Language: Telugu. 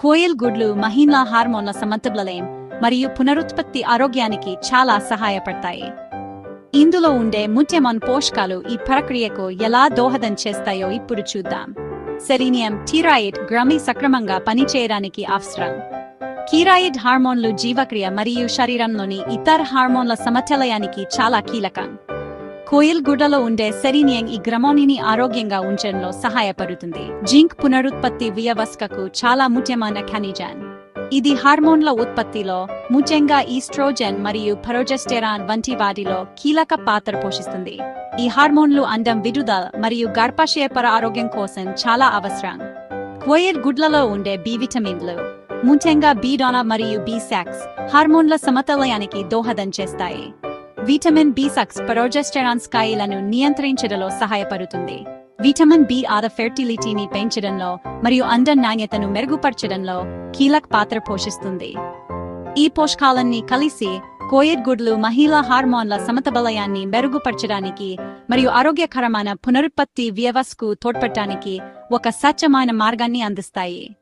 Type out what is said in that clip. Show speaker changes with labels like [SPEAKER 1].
[SPEAKER 1] కోయల్ గుడ్లు మహిళా హార్మోన్ల సమతులయం మరియు పునరుత్పత్తి ఆరోగ్యానికి చాలా సహాయపడతాయి. ఇందులో ఉండే ముఖ్యమైన పోషకాలు ఈ ప్రక్రియకు ఎలా దోహదం చేస్తాయో ఇప్పుడు చూద్దాం. సెరీనియం థీరాయిడ్ గ్రమి సక్రమంగా పనిచేయడానికి అవసరం. థీరాయిడ్ హార్మోన్లు జీవక్రియ మరియు శరీరంలోని ఇతర హార్మోన్ల సమతులయానికి చాలా కీలకం. కోయిల్ ఉండే సెరీనియం ఈ గ్రమోనిని ఆరోగ్యంగా ఉంచడంలో సహాయపడుతుంది. జింక్ పునరుత్పత్తి వ్యవస్థకు చాలా ముఖ్యమైన ఖనిజం. ఇది హార్మోన్ల ఉత్పత్తిలో ముఖ్యంగా ఈస్ట్రోజెన్ మరియు పరోజెస్టెరాన్ వంటి వాటిలో కీలక పాత్ర పోషిస్తుంది. ఈ హార్మోన్లు అందం విడుదల మరియు గర్భాశయపర ఆరోగ్యం కోసం చాలా అవసరం. కోయర్ గుడ్లలో ఉండే బి విటమిన్లు ముఖ్యంగా బి మరియు బి సాక్స్ హార్మోన్ల సమతలయానికి దోహదం చేస్తాయి. విటమిన్ బి సక్స్ ప్రొజెస్టెరాన్ స్థాయిలను నియంత్రించడంలో సహాయపడుతుంది. విటమిన్ బి ఆద ఫెర్టిలిటీని పెంచడంలో మరియు అండ నాణ్యతను మెరుగుపరచడంలో కీలక పాత్ర పోషిస్తుంది. ఈ పోషకాలన్నీ కలిసి కోయిడ్ గుడ్లు మహిళా హార్మోన్ల సమతబలయాన్ని మెరుగుపరచడానికి మరియు ఆరోగ్యకరమైన పునరుత్పత్తి వ్యవస్థకు తోడ్పడటానికి ఒక స్వచ్ఛమైన మార్గాన్ని అందిస్తాయి.